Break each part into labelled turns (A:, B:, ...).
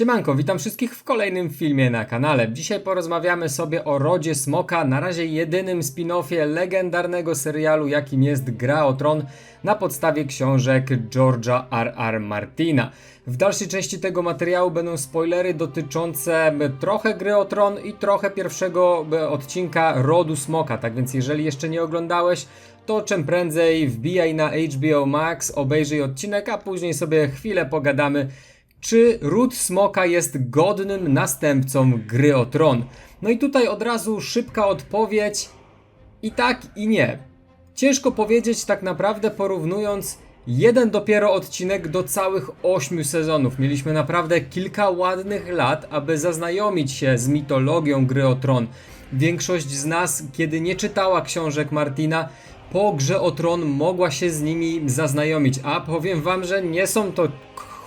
A: Siemanko, witam wszystkich w kolejnym filmie na kanale. Dzisiaj porozmawiamy sobie o Rodzie Smoka, na razie jedynym spin-offie legendarnego serialu, jakim jest Gra o Tron, na podstawie książek George'a R.R. Martina. W dalszej części tego materiału będą spoilery dotyczące trochę Gry o Tron i trochę pierwszego e, odcinka Rodu Smoka, tak więc jeżeli jeszcze nie oglądałeś, to czym prędzej wbijaj na HBO Max, obejrzyj odcinek, a później sobie chwilę pogadamy czy Ród Smoka jest godnym następcą gry o tron? No i tutaj od razu szybka odpowiedź i tak i nie. Ciężko powiedzieć tak naprawdę porównując jeden dopiero odcinek do całych ośmiu sezonów. Mieliśmy naprawdę kilka ładnych lat, aby zaznajomić się z mitologią gry o tron. Większość z nas, kiedy nie czytała książek Martina, po grze o tron mogła się z nimi zaznajomić, a powiem wam, że nie są to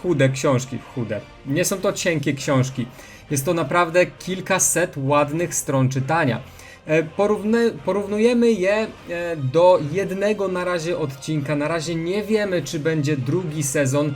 A: chude książki, chude. Nie są to cienkie książki. Jest to naprawdę kilkaset ładnych stron czytania. E, Porówny, porównujemy je e, do jednego na razie odcinka. Na razie nie wiemy, czy będzie drugi sezon.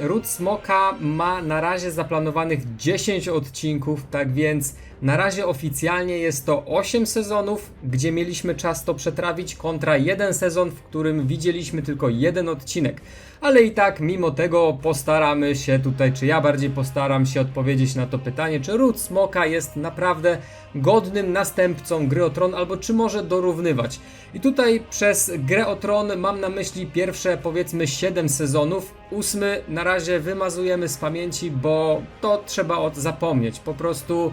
A: Ród Smoka ma na razie zaplanowanych 10 odcinków, tak więc na razie oficjalnie jest to 8 sezonów, gdzie mieliśmy czas to przetrawić, kontra jeden sezon, w którym widzieliśmy tylko jeden odcinek. Ale i tak, mimo tego, postaramy się tutaj, czy ja bardziej postaram się odpowiedzieć na to pytanie, czy Ród Smoka jest naprawdę godnym następcą gry o Tron, albo czy może dorównywać. I tutaj przez grę o Tron mam na myśli pierwsze powiedzmy 7 sezonów, ósmy na razie wymazujemy z pamięci, bo to trzeba od zapomnieć. Po prostu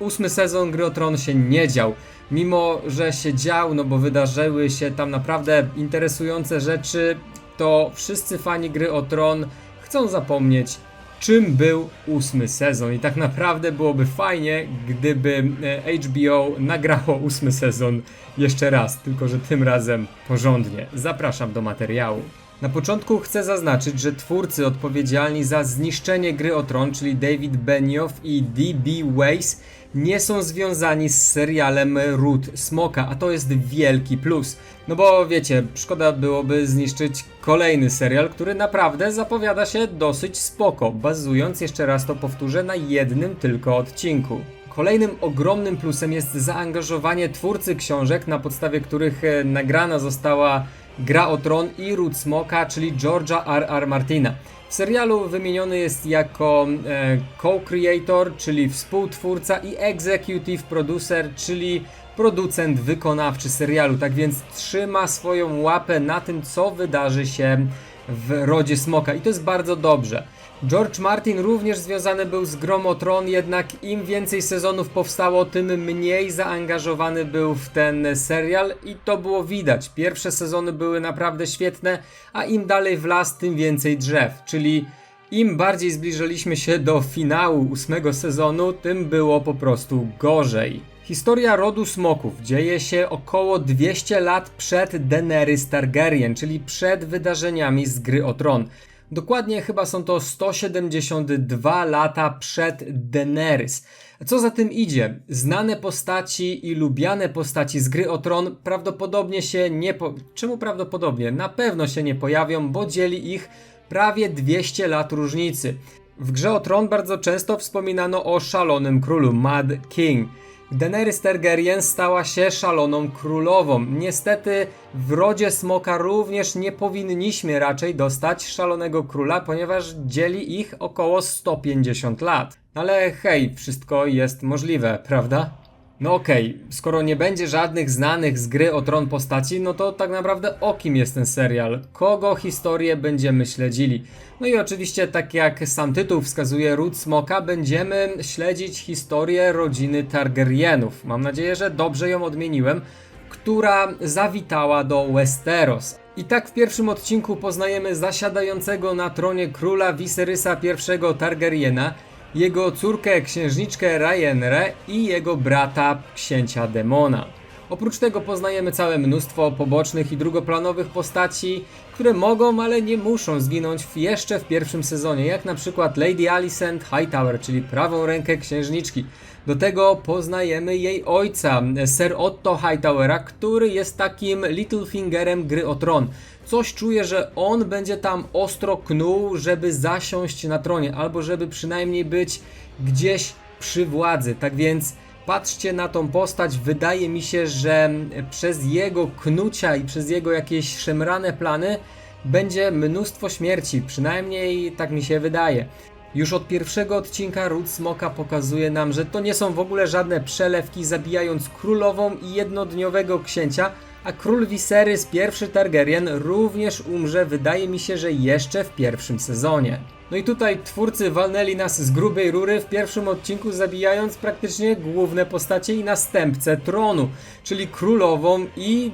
A: ósmy sezon gry o Tron się nie dział. Mimo, że się dział, no bo wydarzyły się tam naprawdę interesujące rzeczy, to wszyscy fani gry o Tron chcą zapomnieć, czym był ósmy sezon. I tak naprawdę byłoby fajnie, gdyby e, HBO nagrało ósmy sezon jeszcze raz, tylko że tym razem porządnie. Zapraszam do materiału. Na początku chcę zaznaczyć, że twórcy odpowiedzialni za zniszczenie gry o tron, czyli David Benioff i D.B. Weiss, nie są związani z serialem Ród Smoka, a to jest wielki plus. No bo wiecie, szkoda byłoby zniszczyć kolejny serial, który naprawdę zapowiada się dosyć spoko, bazując jeszcze raz to powtórzę na jednym tylko odcinku. Kolejnym ogromnym plusem jest zaangażowanie twórcy książek, na podstawie których e, nagrana została Gra o Tron i Ród Smoka, czyli George'a R.R. Martina. W serialu wymieniony jest jako e, co-creator, czyli współtwórca i executive producer, czyli producent wykonawczy serialu. Tak więc trzyma swoją łapę na tym, co wydarzy się w Rodzie Smoka i to jest bardzo dobrze. George Martin również związany był z Gromotron, jednak im więcej sezonów powstało, tym mniej zaangażowany był w ten serial i to było widać. Pierwsze sezony były naprawdę świetne, a im dalej w las, tym więcej drzew, czyli im bardziej zbliżaliśmy się do finału ósmego sezonu, tym było po prostu gorzej. Historia rodu smoków dzieje się około 200 lat przed Daenerys Targaryen, czyli przed wydarzeniami z gry o tron. Dokładnie chyba są to 172 lata przed Daenerys. Co za tym idzie? Znane postaci i lubiane postaci z gry o tron prawdopodobnie się nie po... Czemu prawdopodobnie? Na pewno się nie pojawią, bo dzieli ich prawie 200 lat różnicy. W grze o tron bardzo często wspominano o szalonym królu Mad King. Daenerys Targaryen stała się szaloną królową. Niestety w rodzie smoka również nie powinniśmy raczej dostać szalonego króla, ponieważ dzieli ich około 150 lat. Ale hej, wszystko jest możliwe, prawda? No okej, okay. skoro nie będzie żadnych znanych z gry o tron postaci, no to tak naprawdę o kim jest ten serial? Kogo historię będziemy śledzili? No i oczywiście, tak jak sam tytuł wskazuje, Ród Smoka, będziemy śledzić historię rodziny Targaryenów. Mam nadzieję, że dobrze ją odmieniłem, która zawitała do Westeros. I tak w pierwszym odcinku poznajemy zasiadającego na tronie króla Viserysa I Targaryena, jego córkę księżniczkę Ryenre i jego brata księcia Demona. Oprócz tego poznajemy całe mnóstwo pobocznych i drugoplanowych postaci, które mogą, ale nie muszą zginąć w jeszcze w pierwszym sezonie, jak na przykład Lady Alicent Hightower, czyli prawą rękę księżniczki. Do tego poznajemy jej ojca, Sir Otto Hightowera, który jest takim Littlefingerem gry o tron. Coś czuję, że on będzie tam ostro knuł, żeby zasiąść na tronie, albo żeby przynajmniej być gdzieś przy władzy. Tak więc patrzcie na tą postać. Wydaje mi się, że przez jego knucia i przez jego jakieś szemrane plany będzie mnóstwo śmierci. Przynajmniej tak mi się wydaje. Już od pierwszego odcinka Ród Smoka pokazuje nam, że to nie są w ogóle żadne przelewki, zabijając królową i jednodniowego księcia, a król Viserys I Targaryen również umrze, wydaje mi się, że jeszcze w pierwszym sezonie. No i tutaj twórcy walnęli nas z grubej rury w pierwszym odcinku, zabijając praktycznie główne postacie i następcę tronu, czyli królową i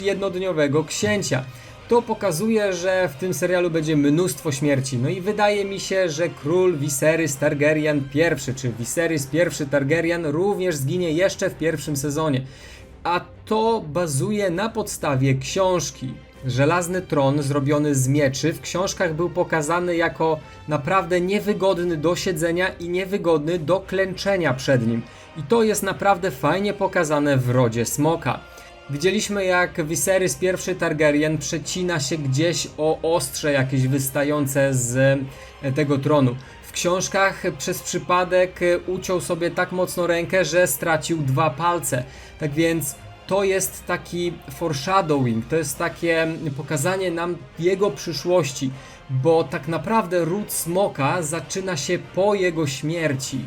A: jednodniowego księcia. To pokazuje, że w tym serialu będzie mnóstwo śmierci. No i wydaje mi się, że król Viserys Targaryen I, czy Viserys I Targaryen również zginie jeszcze w pierwszym sezonie. A to bazuje na podstawie książki. Żelazny tron zrobiony z mieczy w książkach był pokazany jako naprawdę niewygodny do siedzenia i niewygodny do klęczenia przed nim. I to jest naprawdę fajnie pokazane w rodzie smoka. Widzieliśmy jak Viserys I Targaryen przecina się gdzieś o ostrze jakieś wystające z e, tego tronu. W książkach przez przypadek uciął sobie tak mocno rękę, że stracił dwa palce. Tak więc to jest taki foreshadowing, to jest takie pokazanie nam jego przyszłości, bo tak naprawdę ród smoka zaczyna się po jego śmierci.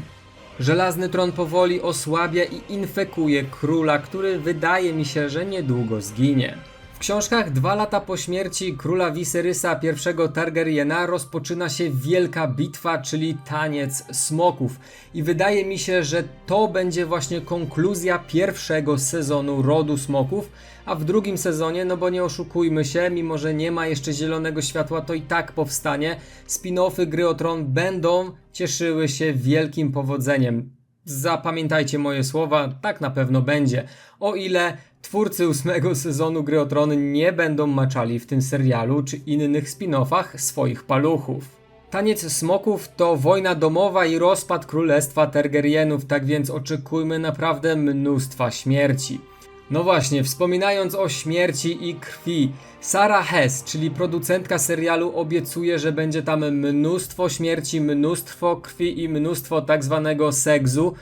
A: Żelazny tron powoli osłabia i infekuje króla, który wydaje mi się, że niedługo zginie. Książkach dwa lata po śmierci króla Viserysa I Targaryena rozpoczyna się wielka bitwa, czyli taniec smoków. I wydaje mi się, że to będzie właśnie konkluzja pierwszego sezonu rodu smoków, a w drugim sezonie, no bo nie oszukujmy się, mimo że nie ma jeszcze zielonego światła, to i tak powstanie. Spin-offy gry o tron będą cieszyły się wielkim powodzeniem. Zapamiętajcie moje słowa, tak na pewno będzie. O ile twórcy ósmego sezonu Gry o Tron nie będą maczali w tym serialu czy innych spin-offach swoich paluchów. Taniec Smoków to wojna domowa i rozpad królestwa Targaryenów, tak więc oczekujmy naprawdę mnóstwa śmierci. No właśnie, wspominając o śmierci i krwi, Sarah Hess, czyli producentka serialu, obiecuje, że będzie tam mnóstwo śmierci, mnóstwo krwi i mnóstwo tak zwanego seksu.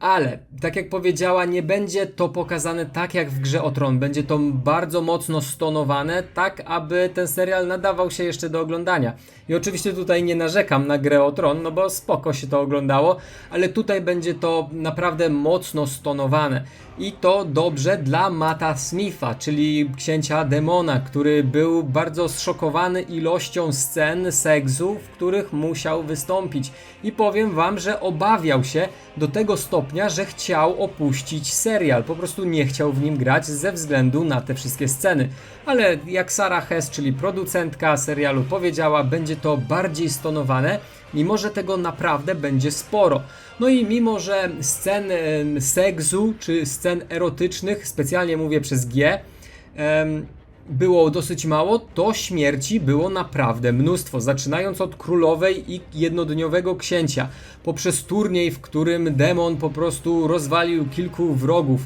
A: Ale, tak jak powiedziała, nie będzie to pokazane tak jak w grze o tron. Będzie to bardzo mocno stonowane, tak aby ten serial nadawał się jeszcze do oglądania. I oczywiście tutaj nie narzekam na grę o tron, no bo spoko się to oglądało, ale tutaj będzie to naprawdę mocno stonowane. I to dobrze dla Mata Smitha, czyli księcia demona, który był bardzo zszokowany ilością scen seksu, w których musiał wystąpić. I powiem wam, że obawiał się do tego stopnia, że chciał opuścić serial. Po prostu nie chciał w nim grać ze względu na te wszystkie sceny. Ale jak Sarah Hess, czyli producentka serialu powiedziała, będzie to bardziej stonowane, mimo że tego naprawdę będzie sporo. No i mimo, że scen seksu czy scen erotycznych, specjalnie mówię przez G, było dosyć mało, to śmierci było naprawdę mnóstwo, zaczynając od królowej i jednodniowego księcia, poprzez turniej, w którym demon po prostu rozwalił kilku wrogów,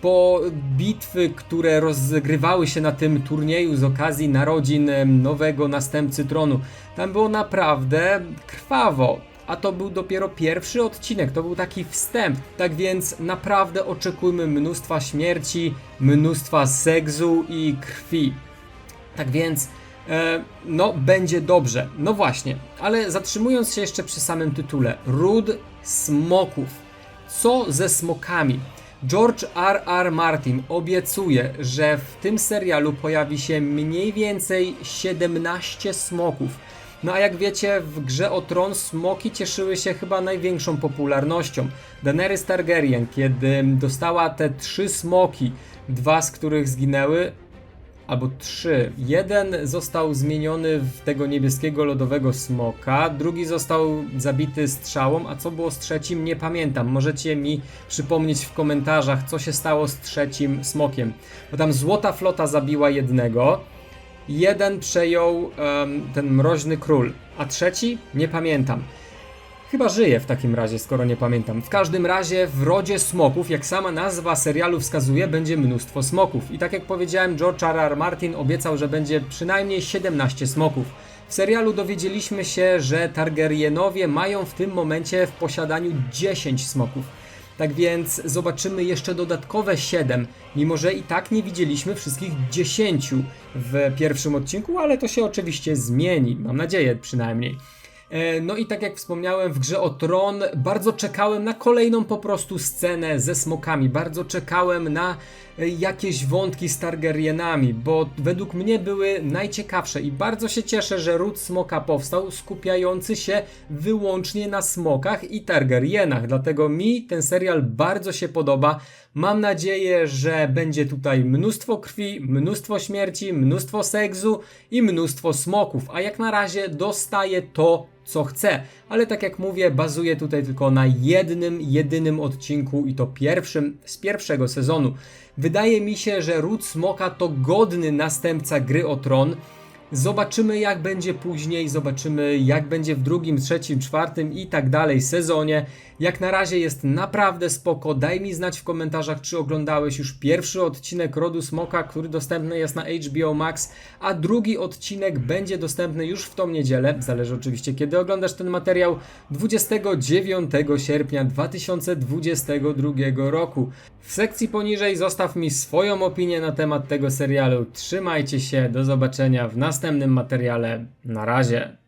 A: po bitwy, które rozgrywały się na tym turnieju z okazji narodzin nowego następcy tronu. Tam było naprawdę krwawo. A to był dopiero pierwszy odcinek, to był taki wstęp. Tak więc naprawdę oczekujmy mnóstwa śmierci, mnóstwa seksu i krwi. Tak więc e, no będzie dobrze. No właśnie, ale zatrzymując się jeszcze przy samym tytule, Ród Smoków. Co ze smokami? George R. R. Martin obiecuje, że w tym serialu pojawi się mniej więcej 17 smoków. No a jak wiecie, w grze o tron smoki cieszyły się chyba największą popularnością. Daenerys Targaryen, kiedy dostała te trzy smoki, dwa z których zginęły, albo trzy. Jeden został zmieniony w tego niebieskiego lodowego smoka, drugi został zabity strzałą, a co było z trzecim nie pamiętam. Możecie mi przypomnieć w komentarzach, co się stało z trzecim smokiem. Bo tam złota flota zabiła jednego, jeden przejął um, ten mroźny król, a trzeci nie pamiętam. Chyba żyje w takim razie, skoro nie pamiętam. W każdym razie w rodzie smoków, jak sama nazwa serialu wskazuje, będzie mnóstwo smoków. I tak jak powiedziałem, George R. R. Martin obiecał, że będzie przynajmniej 17 smoków. W serialu dowiedzieliśmy się, że Targaryenowie mają w tym momencie w posiadaniu 10 smoków. Tak więc zobaczymy jeszcze dodatkowe 7, mimo że i tak nie widzieliśmy wszystkich 10 w pierwszym odcinku, ale to się oczywiście zmieni, mam nadzieję przynajmniej. E, No i tak jak wspomniałem w grze o Tron, bardzo czekałem na kolejną po prostu scenę ze smokami. Bardzo czekałem na jakieś wątki z Targaryenami, bo według mnie były najciekawsze i bardzo się cieszę, że ród smoka powstał, skupiający się wyłącznie na smokach i Targaryenach. Dlatego mi ten serial bardzo się podoba. Mam nadzieję, że będzie tutaj mnóstwo krwi, mnóstwo śmierci, mnóstwo seksu i mnóstwo smoków. A jak na razie dostaję to, co chcę. Ale tak jak mówię, bazuję tutaj tylko na jednym, jedynym odcinku i to pierwszym z pierwszego sezonu. Wydaje mi się, że Ród Smoka to godny następca gry o Tron. Zobaczymy jak będzie później, zobaczymy jak będzie w drugim, trzecim, czwartym i tak dalej sezonie. Jak na razie jest naprawdę spoko. Daj mi znać w komentarzach, czy oglądałeś już pierwszy odcinek Rodu Smoka, który dostępny jest na HBO Max, a drugi odcinek będzie dostępny już w tą niedzielę. Zależy oczywiście kiedy oglądasz ten materiał. 29 sierpnia 2022 roku. W sekcji poniżej zostaw mi swoją opinię na temat tego serialu. Trzymajcie się, do zobaczenia w następnym materiale. Na razie.